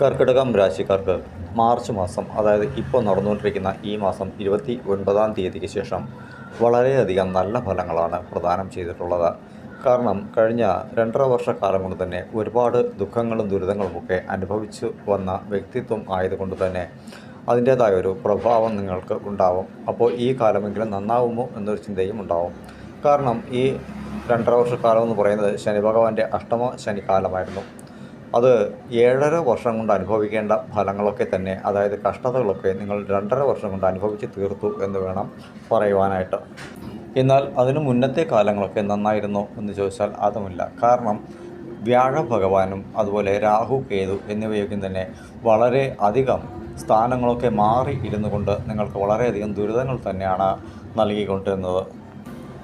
കർക്കിടകം രാശിക്കാർക്ക് മാർച്ച് മാസം അതായത് ഇപ്പോൾ നടന്നുകൊണ്ടിരിക്കുന്ന ഈ മാസം ഇരുപത്തി ഒൻപതാം തീയതിക്ക് ശേഷം വളരെയധികം നല്ല ഫലങ്ങളാണ് പ്രദാനം ചെയ്തിട്ടുള്ളത്. കാരണം കഴിഞ്ഞ രണ്ടര വർഷക്കാലം കൊണ്ട് തന്നെ ഒരുപാട് ദുഃഖങ്ങളും ദുരിതങ്ങളുമൊക്കെ അനുഭവിച്ചു വന്ന വ്യക്തിത്വം ആയതുകൊണ്ട് തന്നെ അതിന്റേതായ ഒരു പ്രഭാവം നിങ്ങൾക്ക് ഉണ്ടാവും. അപ്പോൾ ഈ കാലമെങ്കിലും നന്നാവുമോ എന്നൊരു ചിന്തയും ഉണ്ടാവും. കാരണം ഈ രണ്ടര വർഷക്കാലം എന്ന് പറയുന്നത് ശനി ഭഗവാന്റെ അഷ്ടമ ശനിക്കാലമായിരുന്നു. അത് ഏഴര വർഷം കൊണ്ട് അനുഭവിക്കേണ്ട ഫലങ്ങളൊക്കെ തന്നെ അതായത് കഷ്ടതകളൊക്കെ നിങ്ങൾ രണ്ടര വർഷം കൊണ്ട് അനുഭവിച്ച് തീർത്തു എന്ന് വേണം പറയുവാനായിട്ട്. എന്നാൽ അതിനു മുന്നത്തെ കാലങ്ങളൊക്കെ നന്നായിരുന്നോ എന്ന് ചോദിച്ചാൽ അതുമില്ല. കാരണം വ്യാഴ ഭഗവാനും അതുപോലെ രാഹു കേതു എന്നിവയൊക്കെ തന്നെ വളരെ അധികം സ്ഥാനങ്ങളൊക്കെ മാറി ഇരുന്നു കൊണ്ട് നിങ്ങൾക്ക് വളരെയധികം ദുരിതങ്ങൾ തന്നെയാണ് നൽകിക്കൊണ്ടിരുന്നത്.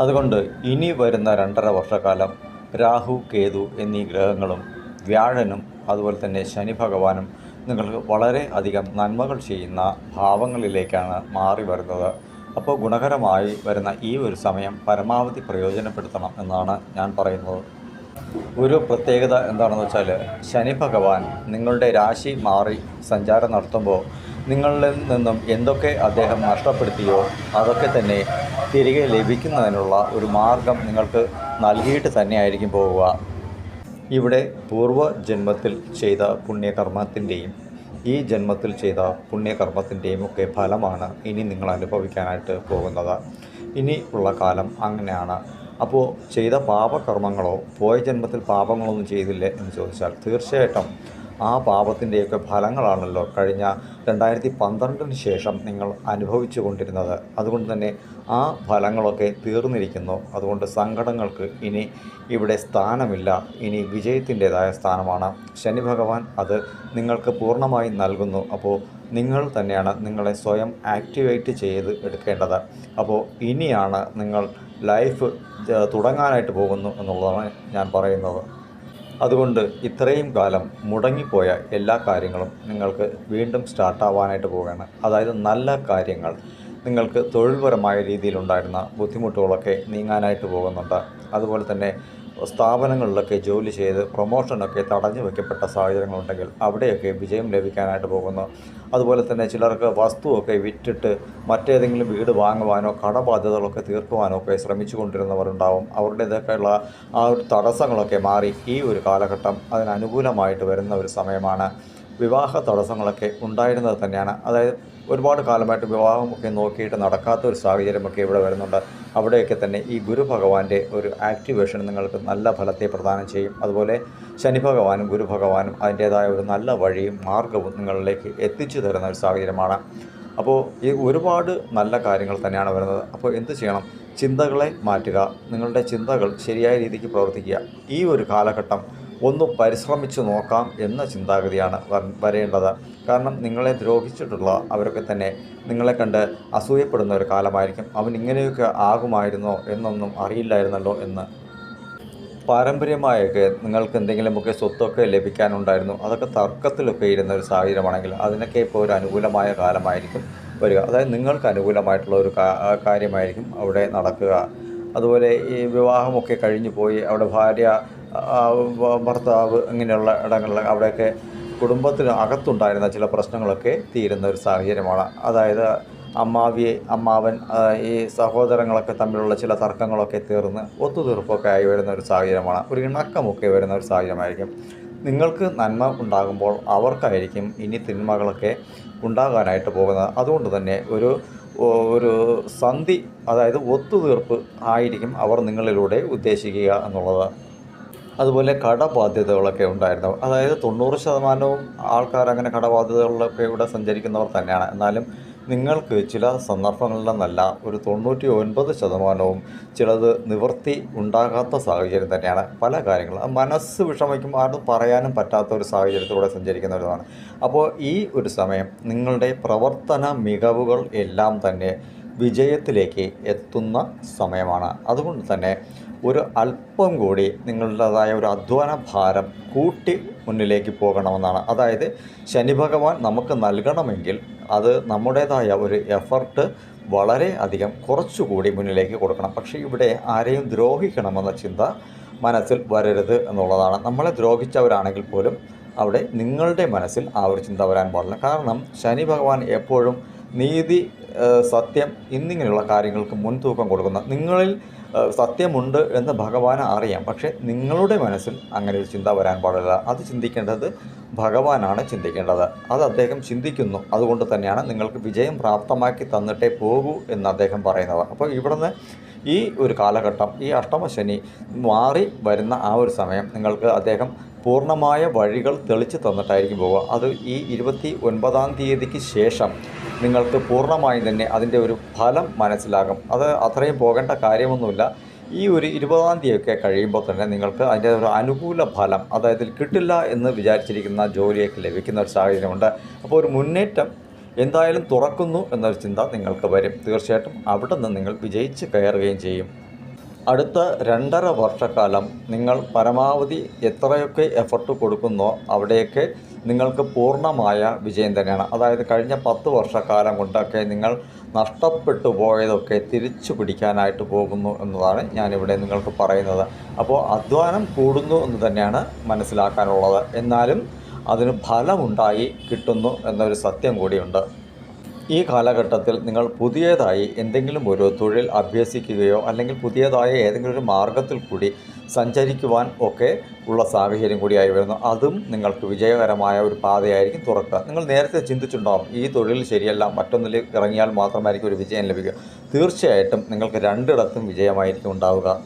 അതുകൊണ്ട് ഇനി വരുന്ന രണ്ടര വർഷക്കാലം രാഹു കേതു എന്നീ ഗ്രഹങ്ങളും വ്യാഴനും അതുപോലെ തന്നെ ശനി ഭഗവാനും നിങ്ങൾക്ക് വളരെ അധികം നന്മകൾ ചെയ്യുന്ന ഭാവങ്ങളിലേക്കാണ് മാറി വരുന്നത്. അപ്പോൾ ഗുണകരമായി വരുന്ന ഈ ഒരു സമയം പരമാവധി പ്രയോജനപ്പെടുത്തണം എന്നാണ് ഞാൻ പറയുന്നത്. ഒരു പ്രത്യേകത എന്താണെന്ന് വെച്ചാൽ ശനി ഭഗവാൻ നിങ്ങളുടെ രാശി മാറി സഞ്ചാരം നടത്തുമ്പോൾ നിങ്ങളിൽ നിന്നും എന്തൊക്കെ അദ്ദേഹം നഷ്ടപ്പെടുത്തിയോ അതൊക്കെ തന്നെ തിരികെ ലഭിക്കുന്നതിനുള്ള ഒരു മാർഗം നിങ്ങൾക്ക് നൽകിയിട്ട് തന്നെയായിരിക്കും പോവുക. ഇവിടെ പൂർവജന്മത്തിൽ ചെയ്ത പുണ്യകർമ്മത്തിന്റെയും ഈ ജന്മത്തിൽ ചെയ്ത പുണ്യകർമ്മത്തിന്റെയും ഒക്കെ ഫലമാണ് ഇനി നിങ്ങൾ അനുഭവിക്കാനായിട്ട് പോകുന്നത്. ഇനി ഉള്ള കാലം അങ്ങനെയാണ്. അപ്പോൾ ചെയ്ത പാപകർമ്മങ്ങളോ പോയ ജന്മത്തിൽ പാപങ്ങളൊന്നും ചെയ്തില്ലേ എന്ന് ചോദിച്ചാൽ തീർച്ചയായിട്ടും ആ പാപത്തിന്റെയൊക്കെ ഫലങ്ങളാണല്ലോ കഴിഞ്ഞ രണ്ടായിരത്തി പന്ത്രണ്ടിന് ശേഷം നിങ്ങൾ അനുഭവിച്ചു കൊണ്ടിരുന്നത് അതുകൊണ്ട് തന്നെ ആ ഫലങ്ങളൊക്കെ തീർന്നിരിക്കുന്നു. അതുകൊണ്ട് സങ്കടങ്ങൾക്ക് ഇനി ഇവിടെ സ്ഥാനമില്ല. ഇനി വിജയത്തിന്റെതായ സ്ഥാനമാണ്. ശനി ഭഗവാൻ അത് നിങ്ങൾക്ക് പൂർണമായി നൽകുന്നു. അപ്പോൾ നിങ്ങൾ തന്നെയാണ് നിങ്ങളെ സ്വയം ആക്ടിവേറ്റ് ചെയ്ത് എടുക്കേണ്ടത്. അപ്പോൾ ഇനിയാണ് നിങ്ങൾ ലൈഫ് തുടങ്ങാനായിട്ട് പോകുന്നു എന്നുള്ളതാണ് ഞാൻ പറയുന്നത്. അതുകൊണ്ട് ഇത്രയും കാലം മുടങ്ങിപ്പോയ എല്ലാ കാര്യങ്ങളും നിങ്ങൾക്ക് വീണ്ടും സ്റ്റാർട്ടാവാനായിട്ട് പോവുകയാണ്. അതായത് നല്ല കാര്യങ്ങൾ. നിങ്ങൾക്ക് തൊഴിൽപരമായ രീതിയിലുണ്ടായിരുന്ന ബുദ്ധിമുട്ടുകളൊക്കെ നീങ്ങാനായിട്ട് പോകുന്നുണ്ട്. അതുപോലെ തന്നെ സ്ഥാപനങ്ങളിലൊക്കെ ജോലി ചെയ്ത് പ്രൊമോഷനൊക്കെ തടഞ്ഞു വയ്ക്കപ്പെട്ട സാഹചര്യങ്ങളുണ്ടെങ്കിൽ അവിടെയൊക്കെ വിജയം ലഭിക്കാനായിട്ട് പോകുന്നു. അതുപോലെ തന്നെ ചിലർക്ക് വസ്തുവൊക്കെ വിറ്റിട്ട് മറ്റേതെങ്കിലും വീട് വാങ്ങുവാനോ കടബാധ്യതകളൊക്കെ തീർക്കുവാനോ ഒക്കെ ശ്രമിച്ചു കൊണ്ടിരുന്നവരുണ്ടാവും അവരുടേതൊക്കെയുള്ള ആ ഒരു തടസ്സങ്ങളൊക്കെ മാറി ഈ ഒരു കാലഘട്ടം അതിനനുകൂലമായിട്ട് വരുന്ന ഒരു സമയമാണ്. വിവാഹ തടസ്സങ്ങളൊക്കെ ഉണ്ടായിരുന്നത് തന്നെയാണ്. അതായത് ഒരുപാട് കാലമായിട്ട് വിവാഹമൊക്കെ നോക്കിയിട്ട് നടക്കാത്ത ഒരു സാഹചര്യമൊക്കെ ഇവിടെ വരുന്നുണ്ട്. അവിടെയൊക്കെ തന്നെ ഈ ഗുരു ഭഗവാന്റെ ഒരു ആക്ടിവേഷൻ നിങ്ങൾക്ക് നല്ല ഫലത്തെ പ്രദാനം ചെയ്യും. അതുപോലെ ശനി ഭഗവാനും ഗുരു ഭഗവാനും അതിന്റേതായ ഒരു നല്ല വഴിയും മാർഗവും നിങ്ങളിലേക്ക് എത്തിച്ചു തരുന്ന ഒരു സാഹചര്യമാണ്. അപ്പോൾ ഈ ഒരുപാട് നല്ല കാര്യങ്ങൾ തന്നെയാണ് വരുന്നത്. അപ്പോൾ എന്ത് ചെയ്യണം? ചിന്തകളെ മാറ്റുക. നിങ്ങളുടെ ചിന്തകൾ ശരിയായ രീതിക്ക് പ്രവർത്തിക്കുക. ഈ ഒരു കാലഘട്ടം ഒന്ന് പരിശ്രമിച്ചു നോക്കാം എന്ന ചിന്താഗതിയാണ് വര- വരേണ്ടത്. കാരണം നിങ്ങളെ ദ്രോഹിച്ചിട്ടുള്ള അവരൊക്കെ തന്നെ നിങ്ങളെ കണ്ട് അസൂയപ്പെടുന്ന ഒരു കാലമായിരിക്കും. അവൻ ഇങ്ങനെയൊക്കെ ആകുമായിരുന്നോ എന്നൊന്നും അറിയില്ലായിരുന്നല്ലോ എന്ന്. പാരമ്പര്യമായൊക്കെ നിങ്ങൾക്ക് എന്തെങ്കിലുമൊക്കെ സ്വത്തൊക്കെ ലഭിക്കാനുണ്ടായിരുന്നു. അതൊക്കെ തർക്കത്തിലൊക്കെ ഇരുന്ന ഒരു സാഹചര്യമാണെങ്കിൽ അതിനൊക്കെ ഇപ്പോൾ ഒരു അനുകൂലമായ കാലമായിരിക്കും വരിക. അതായത് നിങ്ങൾക്ക് അനുകൂലമായിട്ടുള്ള ഒരു കാര്യമായിരിക്കും അവിടെ നടക്കുക. അതുപോലെ ഈ വിവാഹമൊക്കെ കഴിഞ്ഞു പോയി. അവിടെ ഭാര്യ ഭർത്താവ് ഇങ്ങനെയുള്ള ഇടങ്ങളിൽ അവിടെയൊക്കെ കുടുംബത്തിന് അകത്തുണ്ടായിരുന്ന ചില പ്രശ്നങ്ങളൊക്കെ തീരുന്ന ഒരു സാഹചര്യമാണ്. അതായത് അമ്മാവിയെ അമ്മാവൻ ഈ സഹോദരങ്ങളൊക്കെ തമ്മിലുള്ള ചില തർക്കങ്ങളൊക്കെ തീർന്ന് ഒത്തുതീർപ്പൊക്കെ ആയി വരുന്ന ഒരു സാഹചര്യമാണ്. ഒരു ഇണക്കമൊക്കെ വരുന്ന ഒരു സാഹചര്യമായിരിക്കും. നിങ്ങൾക്ക് നന്മ ഉണ്ടാകുമ്പോൾ അവർക്കായിരിക്കും ഇനി തിന്മകളൊക്കെ ഉണ്ടാകാനായിട്ട് പോകുന്നത്. അതുകൊണ്ട് തന്നെ ഒരു ഒരു സന്ധി അതായത് ഒത്തുതീർപ്പ് ആയിരിക്കും അവർ നിങ്ങളിലൂടെ ഉദ്ദേശിക്കുക എന്നുള്ളത്. അതുപോലെ കടബാധ്യതകളൊക്കെ ഉണ്ടായിരുന്നു. അതായത് തൊണ്ണൂറ് ശതമാനവും ആൾക്കാർ അങ്ങനെ കടബാധ്യതകളിലൊക്കെ ഇവിടെ സഞ്ചരിക്കുന്നവർ തന്നെയാണ്. എന്നാലും നിങ്ങൾക്ക് ചില സന്ദർഭങ്ങളിലെന്നല്ല ഒരു തൊണ്ണൂറ്റി ഒൻപത് ശതമാനവും ചിലത് നിവൃത്തി ഉണ്ടാകാത്ത സാഹചര്യം തന്നെയാണ് പല കാര്യങ്ങളും. മനസ്സ് വിഷമിക്കും ആരും പറയാനും പറ്റാത്ത ഒരു സാഹചര്യത്തിലൂടെ സഞ്ചരിക്കുന്നവരുമാണ്. അപ്പോൾ ഈ ഒരു സമയം നിങ്ങളുടെ പ്രവർത്തന മികവുകൾ എല്ലാം തന്നെ വിജയത്തിലേക്ക് എത്തുന്ന സമയമാണ്. അതുകൊണ്ട് തന്നെ ഒരു അല്പം കൂടി നിങ്ങളുടേതായ ഒരു അധ്വാന ഭാരം കൂട്ടി മുന്നിലേക്ക് പോകണമെന്നാണ്. അതായത് ശനി ഭഗവാൻ നമുക്ക് നൽകണമെങ്കിൽ അത് നമ്മുടേതായ ഒരു എഫർട്ട് വളരെ അധികം കുറച്ചുകൂടി മുന്നിലേക്ക് കൊടുക്കണം. പക്ഷേ ഇവിടെ ആരെയും ദ്രോഹിക്കണമെന്ന ചിന്ത മനസ്സിൽ വരരുത് എന്നുള്ളതാണ്. നമ്മളെ ദ്രോഹിച്ചവരാണെങ്കിൽ പോലും അവിടെ നിങ്ങളുടെ മനസ്സിൽ ആ ഒരു ചിന്ത വരാൻ പാടില്ല. കാരണം ശനി ഭഗവാൻ എപ്പോഴും നീതി സത്യം എന്നിങ്ങനെയുള്ള കാര്യങ്ങൾക്ക് മുൻതൂക്കം കൊടുക്കുന്ന നിങ്ങളിൽ സത്യമുണ്ട് എന്ന് ഭഗവാന് അറിയാം. പക്ഷേ നിങ്ങളുടെ മനസ്സിൽ അങ്ങനെ ഒരു ചിന്ത വരാൻ പാടില്ല. അത് ചിന്തിക്കേണ്ടത് ഭഗവാനാണ് ചിന്തിക്കേണ്ടത്. അത് അദ്ദേഹം ചിന്തിക്കുന്നു. അതുകൊണ്ട് തന്നെയാണ് നിങ്ങൾക്ക് വിജയം പ്രാപ്തമാക്കി തന്നിട്ടേ പോകൂ എന്ന് അദ്ദേഹം പറയുന്നത് അപ്പോൾ ഇവിടുന്ന് ഈ ഒരു കാലഘട്ടം ഈ അഷ്ടമശനി മാറി വരുന്ന ആ ഒരു സമയം നിങ്ങൾക്ക് അദ്ദേഹം പൂർണമായ വഴികൾ തെളിച്ച് തന്നിട്ടായിരിക്കും പോവുക. അത് ഈ ഇരുപത്തി ഒൻപതാം തീയതിക്ക് ശേഷം നിങ്ങൾക്ക് പൂർണമായും തന്നെ അതിന്റെ ഒരു ഫലം മനസ്സിലാകും. അത് അത്രയും പോകേണ്ട കാര്യമൊന്നുമില്ല. ഈ ഒരു ഇരുപതാം തീയതിയൊക്കെ കഴിയുമ്പോൾ തന്നെ നിങ്ങൾക്ക് അതിന്റെ ഒരു അനുകൂല ഫലം അതായത് കിട്ടില്ല എന്ന് വിചാരിച്ചിരിക്കുന്ന ജോലിയൊക്കെ ലഭിക്കുന്ന ഒരു സാഹചര്യമുണ്ട്. അപ്പോൾ ഒരു മുന്നേറ്റം എന്തായാലും തുറക്കുന്നു എന്നൊരു ചിന്ത നിങ്ങൾക്ക് വരും. തീർച്ചയായിട്ടും അവിടെ നിന്ന് നിങ്ങൾ വിജയിച്ച് കയറുകയും ചെയ്യും. അടുത്ത രണ്ടര വർഷക്കാലം നിങ്ങൾ പരമാവധി എത്രയൊക്കെ എഫർട്ട് കൊടുക്കുന്നോ അവിടെയൊക്കെ നിങ്ങൾക്ക് പൂർണമായ വിജയം തന്നെയാണ്. അതായത് കഴിഞ്ഞ പത്ത് വർഷക്കാലം കൊണ്ടൊക്കെ നിങ്ങൾ നഷ്ടപ്പെട്ടു പോയതൊക്കെ തിരിച്ചു പിടിക്കാനായിട്ട് പോകുന്നു എന്നതാണ് ഞാനിവിടെ നിങ്ങൾക്ക് പറയുന്നത്. അപ്പോൾ അധ്വാനം കൂടുന്നു എന്ന് തന്നെയാണ് മനസ്സിലാക്കാനുള്ളത്. എന്നാലും അതിന് ഫലമുണ്ടായി കിട്ടുന്നു എന്നൊരു സത്യം കൂടിയുണ്ട്. ഈ കാലഘട്ടത്തിൽ നിങ്ങൾ പുതിയതായി എന്തെങ്കിലും ഒരു തൊഴിൽ അഭ്യസിക്കുകയോ അല്ലെങ്കിൽ പുതിയതായ ഏതെങ്കിലും ഒരു മാർഗത്തിൽ കൂടി സഞ്ചരിക്കുവാൻ ഒക്കെ ഉള്ള സാഹചര്യം കൂടിയായി വരുന്നു. അതും നിങ്ങൾക്ക് വിജയകരമായ ഒരു പാതയായിരിക്കും തുറക്കുക. നിങ്ങൾ നേരത്തെ ചിന്തിച്ചിട്ടുണ്ടാകും ഈ തൊഴിൽ ശരിയല്ല മറ്റൊന്നിൽ ഇറങ്ങിയാൽ മാത്രമായിരിക്കും ഒരു വിജയം ലഭിക്കുക. തീർച്ചയായിട്ടും നിങ്ങൾക്ക് രണ്ടിടത്തും വിജയമായിരിക്കും ഉണ്ടാവുക.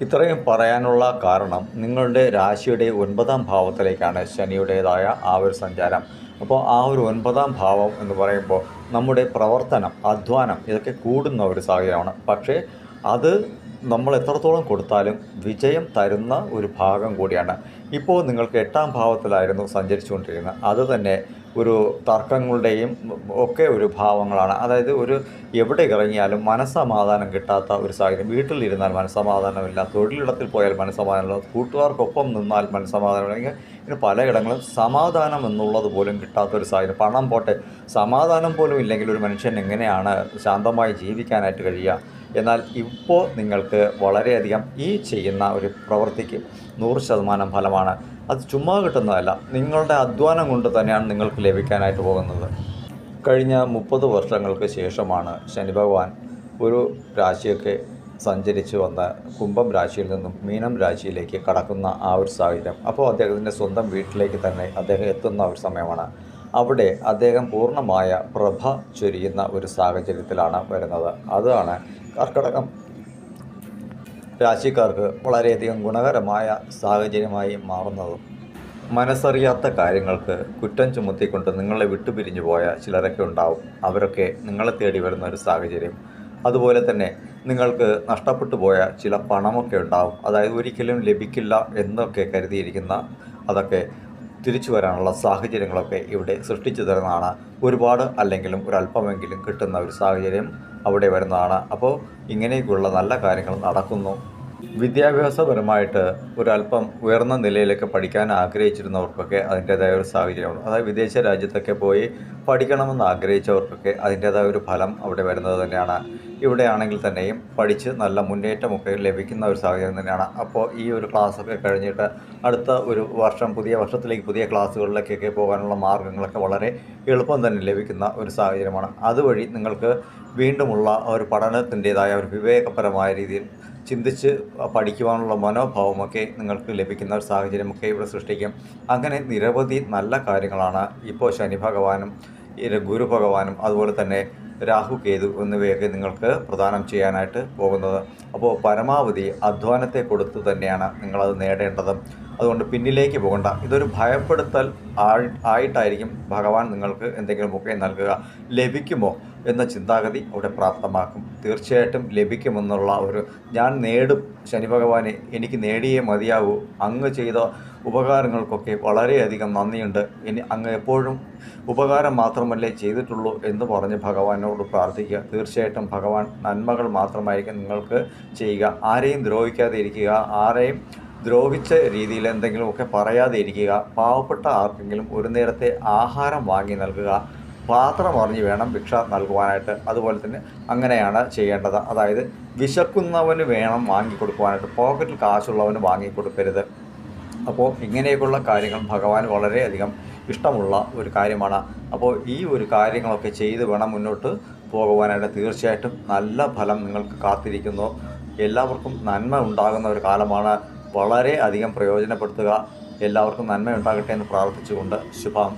ഇത്രയും പറയാനുള്ള കാരണം നിങ്ങളുടെ രാശിയുടെ ഒൻപതാം ഭാവത്തിലേക്കാണ് ശനിയുടേതായ ആ ഒരു സഞ്ചാരം. അപ്പോൾ ആ ഒരു ഒൻപതാം ഭാവം എന്ന് പറയുമ്പോൾ നമ്മുടെ പ്രവർത്തനം അധ്വാനം ഇതൊക്കെ കൂടുന്ന ഒരു സാഹചര്യമാണ്. പക്ഷേ അത് നമ്മൾ എത്രത്തോളം കൊടുത്താലും വിജയം തരുന്ന ഒരു ഭാഗം കൂടിയാണ്. ഇപ്പോൾ നിങ്ങൾക്ക് എട്ടാം ഭാവത്തിലായിരുന്നു സഞ്ചരിച്ചുകൊണ്ടിരുന്നത് അത് തന്നെ ഒരു തർക്കങ്ങളുടെയും ഒക്കെ ഒരു ഭാവങ്ങളാണ്. അതായത് ഒരു എവിടെ ഇറങ്ങിയാലും മനസ്സമാധാനം കിട്ടാത്ത ഒരു സാഹചര്യം. വീട്ടിലിരുന്നാൽ മനസ്സമാധാനമില്ല. തൊഴിലിടത്തിൽ പോയാൽ മനസ്സമാധാനമില്ല. കൂട്ടുകാർക്കൊപ്പം നിന്നാൽ മനസ്സമാധാനമില്ലെങ്കിൽ ഇങ്ങനെ പലയിടങ്ങളും സമാധാനം എന്നുള്ളത് പോലും കിട്ടാത്ത ഒരു സാഹചര്യം. പണം പോട്ടെ. സമാധാനം പോലും ഇല്ലെങ്കിൽ ഒരു മനുഷ്യൻ എങ്ങനെയാണ് ശാന്തമായി ജീവിക്കാനായിട്ട് കഴിയുക? എന്നാൽ ഇപ്പോൾ നിങ്ങൾക്ക് വളരെയധികം ഈ ചെയ്യുന്ന ഒരു പ്രവൃത്തിക്ക് നൂറ് ശതമാനം ഫലമാണ്. അത് ചുമ്മാ കിട്ടുന്നതല്ല. നിങ്ങളുടെ അധ്വാനം കൊണ്ട് തന്നെയാണ് നിങ്ങൾക്ക് ലഭിക്കാനായിട്ട് പോകുന്നത്. കഴിഞ്ഞ മുപ്പത് വർഷങ്ങൾക്ക് ശേഷമാണ് ശനി ഭഗവാൻ ഒരു രാശിയൊക്കെ സഞ്ചരിച്ച് വന്ന കുംഭം രാശിയിൽ നിന്നും മീനം രാശിയിലേക്ക് കടക്കുന്ന ആ ഒരു സാഹചര്യം. അപ്പോൾ അദ്ദേഹത്തിന്റെ സ്വന്തം വീട്ടിലേക്ക് തന്നെ അദ്ദേഹം എത്തുന്ന ഒരു സമയമാണ്. അവിടെ അദ്ദേഹം പൂർണമായ പ്രഭ ചൊരിയുന്ന ഒരു സാഹചര്യത്തിലാണ് വരുന്നത്. അതാണ് കർക്കടകം. രാശിക്കാർക്ക് വളരെയധികം ഗുണകരമായ സാഹചര്യമായി മാറുന്നത് മനസ്സറിയാത്ത കാര്യങ്ങൾക്ക് കുറ്റം ചുമത്തിക്കൊണ്ട് നിങ്ങളെ വിട്ടുപിരിഞ്ഞു പോയ ചിലരൊക്കെ ഉണ്ടാവും. അവരൊക്കെ നിങ്ങളെ തേടി വരുന്ന ഒരു സാഹചര്യം. അതുപോലെ തന്നെ നിങ്ങൾക്ക് നഷ്ടപ്പെട്ടു പോയ ചില പണമൊക്കെ ഉണ്ടാവും. അതായത് ഒരിക്കലും ലഭിക്കില്ല എന്നൊക്കെ കരുതിയിരിക്കുന്ന അതൊക്കെ തിരിച്ചു വരാനുള്ള സാഹചര്യങ്ങളൊക്കെ ഇവിടെ സൃഷ്ടിച്ചു തരുന്നതാണ്. ഒരുപാട് അല്ലെങ്കിലും ഒരല്പമെങ്കിലും കിട്ടുന്ന ഒരു സാഹചര്യം അവിടെ വരുന്നതാണ്. അപ്പോൾ ഇങ്ങനെയൊക്കെയുള്ള നല്ല കാര്യങ്ങൾ നടക്കുന്നു. വിദ്യാഭ്യാസപരമായിട്ട് ഒരല്പം ഉയർന്ന നിലയിലൊക്കെ പഠിക്കാൻ ആഗ്രഹിച്ചിരുന്നവർക്കൊക്കെ അതിന്റേതായ ഒരു സാഹചര്യമാണ്. അതായത് വിദേശ രാജ്യത്തൊക്കെ പോയി പഠിക്കണമെന്ന് ആഗ്രഹിച്ചവർക്കൊക്കെ അതിന്റേതായ ഒരു ഫലം അവിടെ വരുന്നത് തന്നെയാണ്. ഇവിടെ ആണെങ്കിൽ തന്നെയും പഠിച്ച് നല്ല മുന്നേറ്റമൊക്കെ ലഭിക്കുന്ന ഒരു സാഹചര്യം തന്നെയാണ്. അപ്പോൾ ഈ ഒരു ക്ലാസ്സൊക്കെ കഴിഞ്ഞിട്ട് അടുത്ത ഒരു വർഷം പുതിയ വർഷത്തിലേക്ക് പുതിയ ക്ലാസ്സുകളിലേക്കൊക്കെ പോകാനുള്ള മാർഗങ്ങളൊക്കെ വളരെ എളുപ്പം തന്നെ ലഭിക്കുന്ന ഒരു സാഹചര്യമാണ്. അതുവഴി നിങ്ങൾക്ക് വീണ്ടുമുള്ള ഒരു പഠനത്തിന്റേതായ ഒരു വിവേകപരമായ രീതിയിൽ ചിന്തിച്ച് പഠിക്കുവാനുള്ള മനോഭാവമൊക്കെ നിങ്ങൾക്ക് ലഭിക്കുന്ന ഒരു സാഹചര്യമൊക്കെ ഇവിടെ സൃഷ്ടിക്കും. അങ്ങനെ നിരവധി നല്ല കാര്യങ്ങളാണ് ഇപ്പോൾ ശനി ഭഗവാനും ഗുരു ഭഗവാനും അതുപോലെ തന്നെ രാഹു കേതു എന്നിവയൊക്കെ നിങ്ങൾക്ക് പ്രദാനം ചെയ്യാനായിട്ട് പോകുന്നത്. അപ്പോൾ പരമാവധി അധ്വാനത്തെ കൊടുത്ത് തന്നെയാണ് നിങ്ങളത് നേടേണ്ടത്. അതുകൊണ്ട് പിന്നിലേക്ക് പോകണ്ട. ഇതൊരു ഭയപ്പെടുത്തൽ ആയി ആയിട്ടായിരിക്കും ഭഗവാൻ നിങ്ങൾക്ക് എന്തെങ്കിലുമൊക്കെ നൽകുക. ലഭിക്കുമോ എന്ന ചിന്താഗതി അവിടെ പ്രാപ്തമാക്കും. തീർച്ചയായിട്ടും ലഭിക്കുമെന്നുള്ള ഒരു ഞാൻ നേടും. ശനി ഭഗവാനെ എനിക്ക് നേടിയേ മതിയാവൂ. അങ്ങ് ചെയ്ത ഉപകാരങ്ങൾക്കൊക്കെ വളരെയധികം നന്ദിയുണ്ട്. ഇനി അങ്ങ് എപ്പോഴും ഉപകാരം മാത്രമല്ലേ ചെയ്തിട്ടുള്ളൂ എന്ന് പറഞ്ഞ് ഭഗവാനോട് പ്രാർത്ഥിക്കുക. തീർച്ചയായിട്ടും ഭഗവാൻ നന്മകൾ മാത്രമായിരിക്കും നിങ്ങൾക്ക് ചെയ്യുക. ആരെയും ദ്രോഹിക്കാതെ ഇരിക്കുക. ആരെയും ദ്രോഹിച്ച രീതിയിൽ എന്തെങ്കിലുമൊക്കെ പറയാതെ ഇരിക്കുക. പാവപ്പെട്ട ആർക്കെങ്കിലും ഒരു നേരത്തെ ആഹാരം വാങ്ങി നൽകുക. പാത്രം അറിഞ്ഞ് വേണം ഭിക്ഷ നൽകുവാനായിട്ട്. അതുപോലെ തന്നെ അങ്ങനെയാണ് ചെയ്യേണ്ടത്. അതായത് വിശക്കുന്നവന് വേണം വാങ്ങിക്കൊടുക്കുവാനായിട്ട്. പോക്കറ്റിൽ കാശുള്ളവന് വാങ്ങിക്കൊടുക്കരുത്. അപ്പോൾ ഇങ്ങനെയൊക്കെയുള്ള കാര്യങ്ങൾ ഭഗവാൻ വളരെയധികം ഇഷ്ടമുള്ള ഒരു കാര്യമാണ്. അപ്പോൾ ഈ ഒരു കാര്യങ്ങളൊക്കെ ചെയ്ത് വേണം മുന്നോട്ട് പോകുവാനായിട്ട് തീർച്ചയായിട്ടും നല്ല ഫലം നിങ്ങൾക്ക് കാത്തിരിക്കുന്നു. എല്ലാവർക്കും നന്മ ഉണ്ടാകുന്ന ഒരു കാലമാണ്. വളരെ അധികം പ്രയോജനപ്പെടുത്തുക. എല്ലാവർക്കും നന്മ ഉണ്ടാകട്ടെ എന്ന് പ്രാർത്ഥിച്ചുകൊണ്ട് ശുഭം.